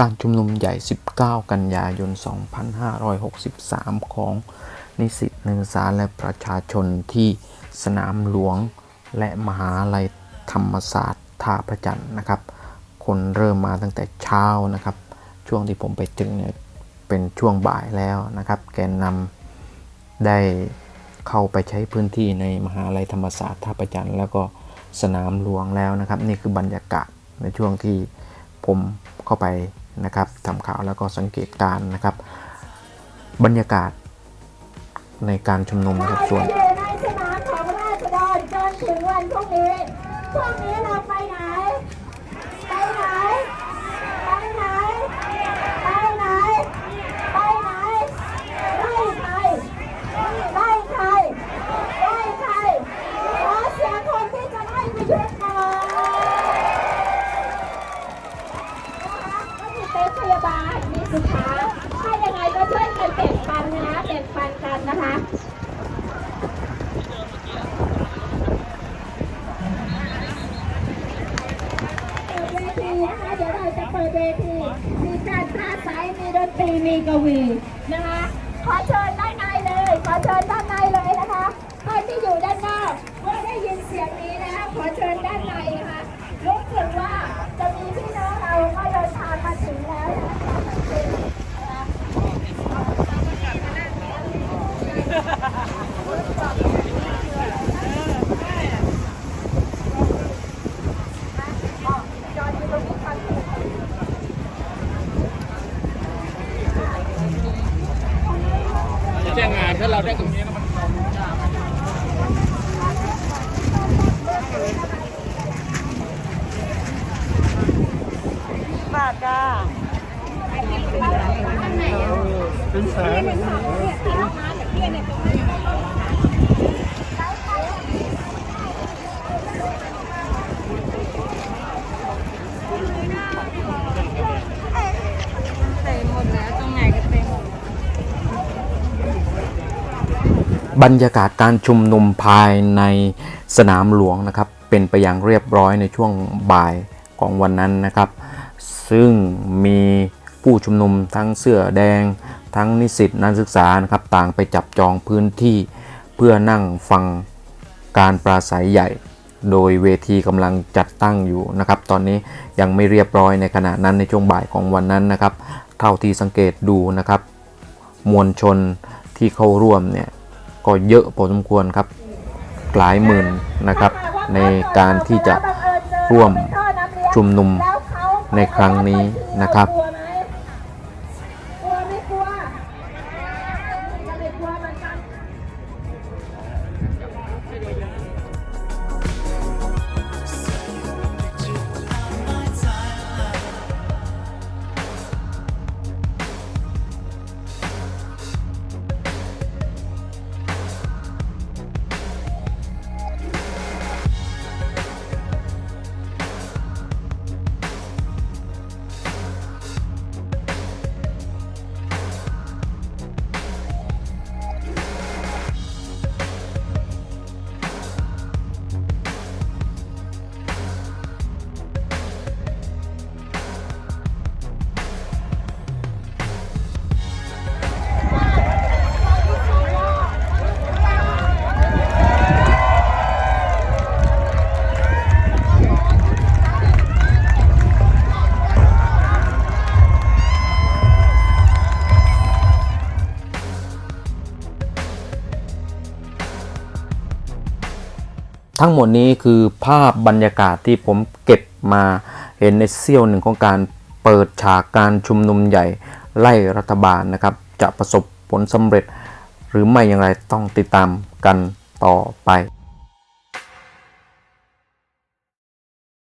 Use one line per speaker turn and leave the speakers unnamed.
การชุมนุมใหญ่ 19 กันยายน 2563 ของนิสิตนักศึกษาและประชาชนที่สนามหลวง และมหาลัยธรรมศาสตร์ท่าพระจันทร์นะครับ คนเริ่มมาตั้งแต่เช้านะครับ ช่วงที่ผมไปถึงเนี่ยเป็นช่วงบ่ายแล้วนะครับ แกนนำได้เข้าไปใช้พื้นที่ในมหาลัยธรรมศาสตร์ท่าพระจันทร์แล้วก็สนามหลวงแล้วนะครับ นี่คือบรรยากาศในช่วงที่ผมเข้าไป นะครับทำข่าวแล้วก็สังเกตการนะครับ บรรยากาศในการชุมนุมนะครับส่วน
จนถึงวันพรุ่งนี้พรุ่งนี้เราไปไหน ไปไหน ไปไหน ไปไหน ไปไหนไล่ใครไล่ใครไล่ใครขอเสียงคนที่จะไล่ประยุทธ์หน่อยนะคะก็มีเต็นท์พยาบ ถ้าถ้ายังไงก็ช่วยกันแบ่งปันนะคะแบ่งปันกันนะคะ เปิดเวทีนะคะเดี๋ยวเราจะเปิดเวที มีการปราศัยมีดนตรีมีกวีนะคะ ขอเชิญด้านในเลย ขอเชิญด้านในเลยนะคะท่านที่อยู่ด้านนอกเมื่อได้ยินเสียงนี้นะคะ ขอเชิญด้านในนะคะรู้สึกว่าจะมีพี่น้องเราก็เดินทางมาถึงแล้วนะคะ
แจ้งงานถ้าเราได้ตรงนี้แล้วมัน
บาทจ้า
เป็นแสน
เต็มหมดแล้ว ตรงไหนก็เต็มหมด
บรรยากาศการชุมนุมภายในสนามหลวงนะครับ เป็นไปอย่างเรียบร้อยในช่วงบ่ายของวันนั้นนะครับ ซึ่งมีผู้ชุมนุมทั้งเสื้อแดง ทั้งนิสิตนักศึกษานะครับ ต่างไปจับจองพื้นที่เพื่อนั่งฟังการปราศัยใหญ่ โดยเวทีกำลังจัดตั้งอยู่นะครับ ตอนนี้ยังไม่เรียบร้อยในขณะนั้นในช่วงบ่ายของวันนั้นนะครับ เท่าที่สังเกตดูนะครับ มวลชนที่เข้าร่วมเนี่ย ก็เยอะพอสมควรครับ หลายหมื่นนะครับ ในการที่จะร่วมชุมนุมในครั้งนี้นะครับ ทั้งหมดนี้คือภาพบรรยากาศที่ผมเก็บมาเห็นในเซี่ยวหนึ่งของการเปิดฉากการชุมนุมใหญ่ไล่รัฐบาลนะครับ จะประสบผลสำเร็จหรือไม่อย่างไรต้องติดตามกันต่อไป